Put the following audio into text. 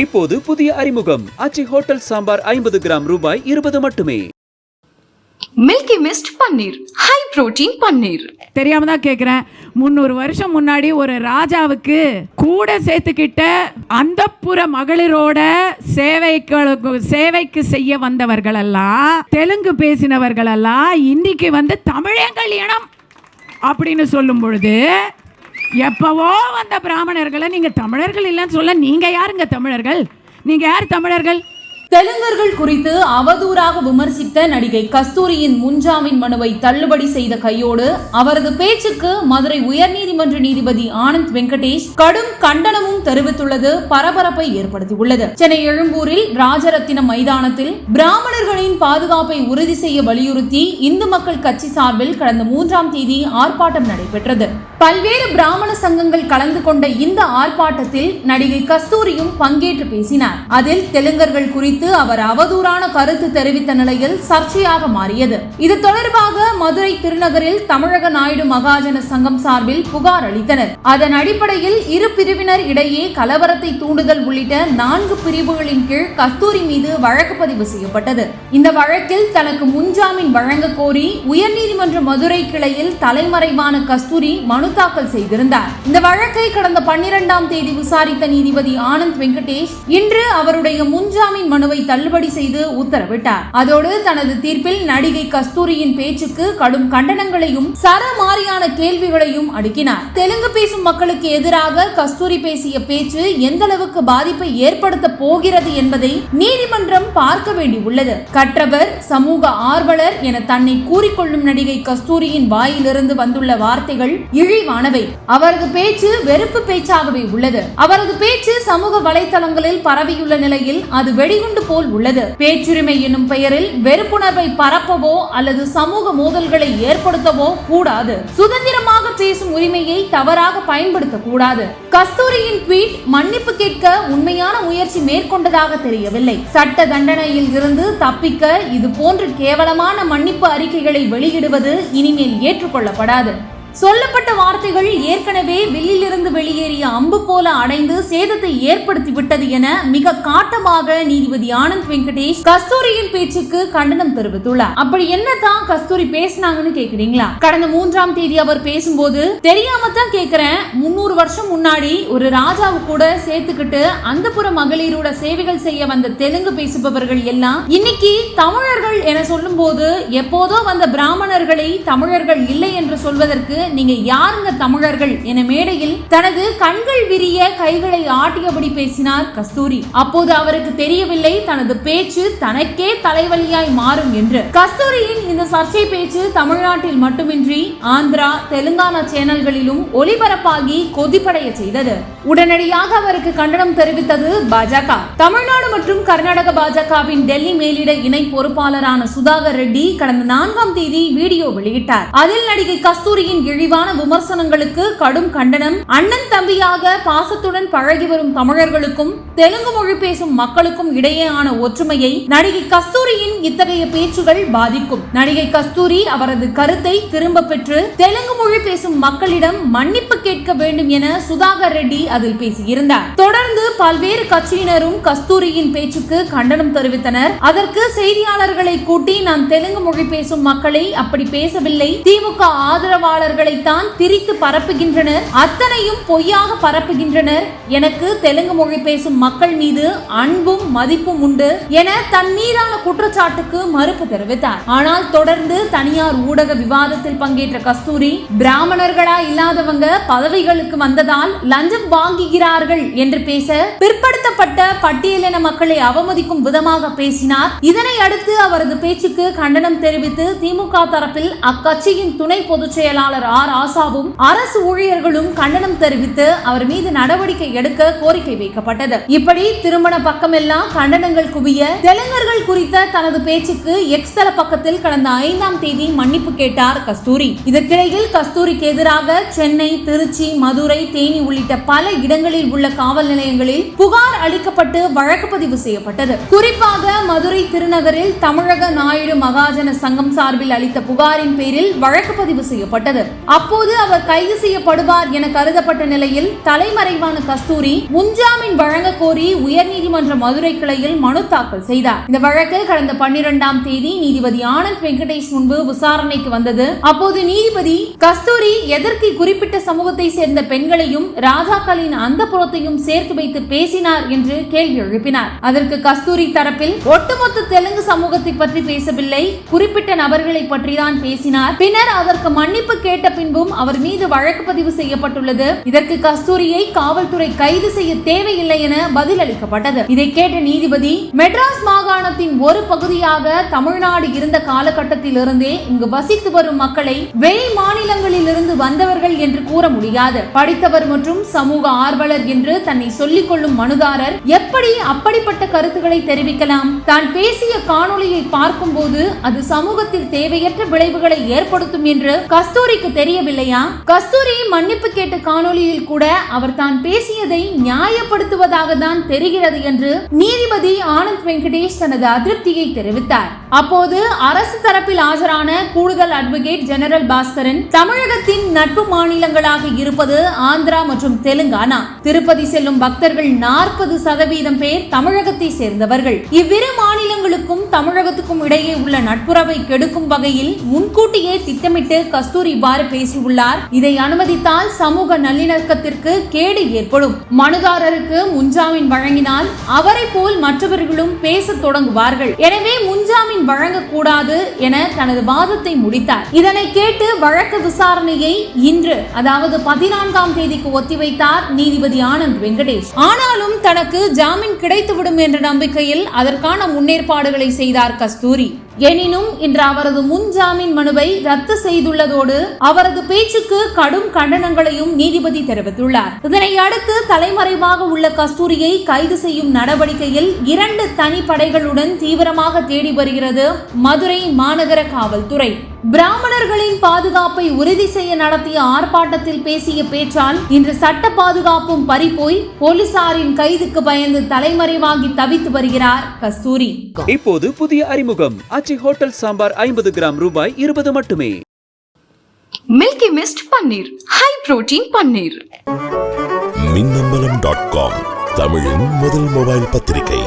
இப்போது புதிய அறிமுகம். அச்சி ஹோட்டல் சாம்பார் ஐம்பது கிராம் ரூபாய் இருபது மட்டுமே. Milky Mist paneer. High protein paneer. தெரியாம தான் கேட்குறேன் முந்நூறு வருஷம் முன்னாடி ஒரு ராஜாவுக்கு கூட சேர்த்துக்கிட்ட அந்தப்புற மகளிரோட சேவைக்கு சேவைக்கு செய்ய வந்தவர்கள் எல்லாம் தெலுங்கு பேசினவர்கள் எல்லாம் இன்னைக்கு வந்து தமிழங்கள் இனம் அப்படின்னு சொல்லும் பொழுது எப்பவோ வந்த பிராமணர்களை நீங்கள் தமிழர்கள் இல்லைன்னு சொல்ல நீங்கள் யாருங்க தமிழர்கள்? நீங்கள் யார் தமிழர்கள்? தெலுங்கர்கள் குறித்து அவதூறாக விமர்சித்த நடிகை கஸ்தூரியின் முன்ஜாமீன் மனுவை தள்ளுபடி செய்த கையோடு அவரது பேச்சுக்கு மதுரை உயர்நீதிமன்ற நீதிபதி ஆனந்த் வெங்கடேஷ் கடும் கண்டனமும் தெரிவித்துள்ளது பரபரப்பை ஏற்படுத்தியுள்ளது. சென்னை எழும்பூரில் ராஜரத்தினம் மைதானத்தில் பிராமணர்களின் பாதுகாப்பை உறுதி செய்ய வலியுறுத்தி இந்து மக்கள் கட்சி சார்பில் கடந்த மூன்றாம் தேதி ஆர்ப்பாட்டம் நடைபெற்றது. பல்வேறு பிராமண சங்கங்கள் கலந்து கொண்ட இந்த ஆர்ப்பாட்டத்தில் நடிகை கஸ்தூரியும் பங்கேற்று பேசினார். அதில் தெலுங்கர்கள் குறித்து குறித்து அவர் அவதூறான கருத்து தெரிவித்த நிலையில் சர்ச்சையாக மாறியது. இது தொடர்பாக மதுரை திருநகரில் தமிழக நாயுடு மகாஜன சங்கம் சார்பில் புகார் அளித்தனர். அதன் அடிப்படையில் இரு பிரிவினர் இடையே கலவரத்தை தூண்டுதல் உள்ளிட்ட நான்கு பிரிவுகளின் கீழ் கஸ்தூரி மீது வழக்கு பதிவு செய்யப்பட்டது. இந்த வழக்கில் தனக்கு முன்ஜாமீன் வழங்க கோரி உயர்நீதிமன்ற மதுரை கிளையில் தலைமறைவான கஸ்தூரி மனு தாக்கல் செய்திருந்தார். இந்த வழக்கை கடந்த பன்னிரெண்டாம் தேதி விசாரித்த நீதிபதி ஆனந்த் வெங்கடேஷ் இன்று அவருடைய முன்ஜாமீன் மனுவை தள்ளுபடி செய்து உத்தரவிட்டார். அதோடு தனது தீர்ப்பில் நடிகை கஸ்தூரியின் பேச்சுக்கு கடும் கண்டனங்களையும் சரமாரியான கேள்விகளையும் அடுக்கினார். தெலுங்கு பேசும் மக்களுக்கு எதிராக கஸ்தூரி பேசிய பேச்சு எந்த அளவுக்கு பாதிப்பை ஏற்படுத்த போகிறது என்பதை நீதிமன்றம் பார்க்க வேண்டியுள்ளது. கற்றவர் சமூக ஆர்வலர் என தன்னை கூறிக்கொள்ளும் நடிகை கஸ்தூரியின் வாயிலிருந்து வந்துள்ள வார்த்தைகள் இழிவானவை. அவரது பேச்சு வெறுப்பு பேச்சாகவே உள்ளது. அவரது பேச்சு சமூக வலைதளங்களில் பரவியுள்ள நிலையில் அது வெடிகுண்டு போல் உள்ளது. பேச்சுரிமை என்னும் பெயரில் வெறுப்புணர்வை பரப்பவோ அல்லது சமூக மோதல்களை ஏற்படுத்தவோ கூடாது. சுதந்திரமாக பேசும் உரிமையை தவறாக பயன்படுத்த கூடாது கஸ்தூரியின் ட்வீட் மன்னிப்பு கேட்க உண்மையான முயற்சி மேற்கொண்டதாக தெரியவில்லை. சட்ட தண்டனையில் இருந்து தப்பிக்க இது போன்ற கேவலமான மன்னிப்பு அறிக்கைகளை வெளியிடுவது இனிமேல் ஏற்றுக்கொள்ளப்படாது. சொல்லப்பட்ட வார்த்தைகள் ஏற்கனவே வெளியிலிருந்து வெளியேறிய அம்பு போல அடைந்து சேதத்தை ஏற்படுத்தி விட்டது என மிக காட்டமாக நீதிபதி ஆனந்த் வெங்கடேஷ் கஸ்தூரியின் பேச்சுக்கு கண்டனம் தெரிவித்துள்ளார். அப்படி என்னதான் கஸ்தூரி பேசினாங்கன்னு கேக்குறீங்களா? கடந்த மூன்றாம் தேதி அவர் பேசும்போது தெரியாம தான் கேக்குறேன். முன்னூறு வருஷம் முன்னாடி ஒரு ராஜாவு கூட சேர்த்துக்கிட்டு அந்தப்புற மகளிரோட சேவைகள் செய்ய வந்த தெலுங்கு பேசுபவர்கள் எல்லாம் இன்னைக்கு தமிழர்கள் என சொல்லும்போது எப்போதோ வந்த பிராமணர்களை தமிழர்கள் இல்லை என்று சொல்வதற்கு நீங்க யாருங்க தமிழர்கள் என மேடையில் தனது கண்கள் விரிய கைகளை ஆட்டியபடி பேசினார் கஸ்தூரி. அப்போது அவருக்கு தெரியவில்லை தனது பேச்சு தனக்கே தலைவலியாய் மாறும் என்று. கஸ்தூரியின் இந்த சர்ச்சை பேச்சு தமிழ்நாட்டில் மட்டுமின்றி ஆந்திரா தெலுங்கானா சேனல்களிலும் ஒளிபரப்பாகி கொதிப்படைய செய்தது. உடனடியாக அவருக்கு கண்டனம் தெரிவித்தது பாஜக. தமிழ்நாடு மற்றும் கர்நாடக பாஜகவின் டெல்லி மேலிட இணை பொறுப்பாளரான சுதாகர் ரெட்டி கடந்த நான்காம் தேதி வீடியோ வெளியிட்டார். அதில் நடிகை கஸ்தூரியின் இழிவான விமர்சனங்களுக்கு கடும் கண்டனம். அண்ணன் தம்பியாக பாசத்துடன் பழகி வரும் தமிழர்களுக்கும் தெலுங்கு மொழி பேசும் மக்களுக்கும் இடையேயான ஒற்றுமையை நடிகை கஸ்தூரியின் இத்தகைய பேச்சுகள் பாதிக்கும். நடிகை கஸ்தூரி அவரது கருத்தை திரும்ப பெற்று தெலுங்கு மொழி பேசும் மக்களிடம் மன்னிப்பு கேட்க வேண்டும் என சுதாகர் ரெட்டி அதில் பேசியிருந்தார். தொடர்ந்து பல்வேறு கட்சியினரும் கஸ்தூரியின் பேச்சுக்கு கண்டனம் தெரிவித்தனர். அதற்கு செய்தியாளர்களை கூட்டி நான் தெலுங்கு மொழி பேசும் மக்களை அப்படி பேசவில்லை. திமுக ஆதரவாளர்கள் தான் திரித்து பரப்புகின்றனர். அத்தனையும் பொய்யாக பரப்புகின்றனர். எனக்கு தெலுங்கு மொழி பேசும் மக்கள் மீது அன்பும் மதிப்பும் உண்டு என தன் மீதான குற்றச்சாட்டுக்கு மறுப்பு தெரிவித்தார். ஆனால் தொடர்ந்து தனியார் ஊடக விவாதத்தில் பங்கேற்ற கஸ்தூரி பிராமணர்களா இல்லாதவங்க பதவிகளுக்கு வந்ததால் லஞ்சம் வாங்குகிறார்கள் என்று பேச பிற்படுத்தப்பட்ட பட்டியலின மக்களை அவமதிக்கும் விதமாக பேசினார். இதனை அடுத்து அவரது பேச்சுக்கு கண்டனம் தெரிவித்து திமுக தரப்பில் அக்கட்சியின் துணை பொதுச் செயலாளர் ஆர். ஆசாவும் அரசு ஊழியர்களும் கண்டனம் தெரிவித்து அவர் மீது நடவடிக்கை எடுக்க கோரிக்கை வைக்கப்பட்டது. இப்படி திருமண பக்கமெல்லாம் கண்டனங்கள் குவிய தெலுங்கர்கள் குறித்த தனது பேச்சுக்கு எக்ஸ் தள பக்கத்தில் கடந்த ஐந்தாம் தேதி மன்னிப்பு கேட்டார் கஸ்தூரி. இதற்கிடையில் கஸ்தூரிக்கு எதிராக சென்னை திருச்சி மதுரை தேனி உள்ளிட்ட பல இடங்களில் உள்ள காவல் நிலையங்களில் புகார் அளிக்கப்பட்டு வழக்கு பதிவு செய்யப்பட்டது. குறிப்பாக மதுரை திருநகரில் தமிழக நாயுடு மகாஜன சங்கம் சார்பில் அளித்த புகாரின் பேரில் வழக்கு பதிவு செய்யப்பட்டது. அப்போது அவர் கைது செய்யப்படுவார் என கருதப்பட்ட நிலையில் தலைமறைவான கஸ்தூரி முன்ஜாமீன் வழங்க கோரி உயர்நீதிமன்ற மதுரை கிளையில் மனு தாக்கல் செய்தார். இந்த வழக்கு கடந்த பன்னிரெண்டாம் தேதி நீதிபதி ஆனந்த் வெங்கடேஷ் முன்பு விசாரணைக்கு வந்தது. அப்போது நீதிபதி கஸ்தூரி எதற்கு குறிப்பிட்ட சமூகத்தை சேர்ந்த பெண்களையும் ராஜாக்களின் அந்த புறத்தையும் சேர்த்து வைத்து பேசினார் என்று கேள்வி எழுப்பினார். அதற்கு கஸ்தூரி தரப்பில் ஒட்டுமொத்த தெலுங்கு சமூகத்தை பற்றி பேசவில்லை. குறிப்பிட்ட நபர்களை பற்றி தான் பேசினார். பின்னர் அதற்கு மன்னிப்பு கேட்டு கேட்ட பின்பும் அவர் மீது வழக்கு பதிவு செய்யப்பட்டுள்ளது. இதற்கு கஸ்தூரியை காவல்துறை கைது செய்ய தேவையில்லை என பதில் அளிக்கப்பட்டது இதை கேட்ட நீதிபதி மெட்ராஸ் மாகாணத்தின் ஒரு பகுதியாக தமிழ்நாடு இருந்த காலகட்டத்தில் இருந்தே இங்கு வசித்து வரும் மக்களை வெளி மாநிலங்களில் இருந்து வந்தவர்கள் என்று கூற முடியாது. படித்தவர் மற்றும் சமூக ஆர்வலர் என்று தன்னை சொல்லிக் கொள்ளும் மனுதாரர் எப்படி அப்படிப்பட்ட கருத்துக்களை தெரிவிக்கலாம்? தான் பேசிய காணொலியை பார்க்கும் போது அது சமூகத்தில் தேவையற்ற விளைவுகளை ஏற்படுத்தும் என்று கஸ்தூரிக்கு தெரியவில்லையா? கஸ்தூரி மன்னிப்பு கேட்ட காணொலியில் கூட அவர் தான் பேசியதை நியாயப்படுத்துவதாக தான் தெரிகிறது என்று நீதிபதி ஆனந்த் வெங்கடேஷ் தனது அதிருப்தியை தெரிவித்தார். அப்போது அரசு தரப்பில் ஆஜரான கூடுதல் அட்வொகேட் ஜெனரல் பாஸ்கரன் தமிழகத்தின் நட்பு மாநிலங்களாக இருப்பது ஆந்திரா மற்றும் தெலுங்கானா. திருப்பதி செல்லும் பக்தர்கள் நாற்பது சதவீதம் பேர் தமிழகத்தை சேர்ந்தவர்கள். இவ்விரு மாநிலங்களுக்கும் தமிழகத்துக்கும் இடையே உள்ள நட்புறவை கெடுக்கும் வகையில் முன்கூட்டியே திட்டமிட்டு கஸ்தூரி இவ்வாறு பேசியுள்ளார். இதை அனுமதித்தால் சமூக நல்லிணக்கத்திற்கு கேடு ஏற்படும். மனுதாரருக்கு முன்ஜாமீன் வழங்கினால் அவரை போல் மற்றவர்களும் பேசத் தொடங்குவார்கள். எனவே முன்ஜாமீன் வழங்கக்கூடாது என தனது வாதத்தை முடித்தார். இதனை கேட்டு வழக்கு விசாரணையை இன்று அதாவது பதினான்காம் தேதிக்கு ஒத்திவைத்தார் நீதிபதி ஆனந்த் வெங்கடேஷ். ஆனாலும் தனக்கு ஜாமீன் கிடைத்துவிடும் என்ற நம்பிக்கையில் அதற்கான முன்னேற்பாடுகளை செய்தார் கஸ்தூரி. எனினும் இன்று அவரது முன் ஜாமீன் மனுவை ரத்து செய்துள்ளதோடு அவரது பேச்சுக்கு கடும் கண்டனங்களையும் நீதிபதி தெரிவித்துள்ளார். இதனை அடுத்து தலைமறைவாக உள்ள கஸ்தூரியை கைது செய்யும் நடவடிக்கையில் இரண்டு தனிப்படைகளுடன் தீவிரமாக தேடி வருகிறது மதுரை மாநகர காவல்துறை. பிராமணர்களின் பாதுகாப்பை உறுதி செய்ய நடத்திய ஆர்ப்பாட்டத்தில் பேசிய பேச்சால் இன்று சட்ட பாதுகாப்பும் பறிபோய் போலீசாரின் கைதுக்கு பயந்து தலைமறைவாகி தவித்து வருகிறார் கஸ்தூரி. இப்போது புதிய அறிமுகம். ஆச்சி ஹோட்டல் சாம்பார் ஐம்பது கிராம் ரூபாய் இருபது மட்டுமே. Milky Mist paneer high protein paneer Minnambalam dot com தமிழின் முதல் மொபைல் பத்திரிகை.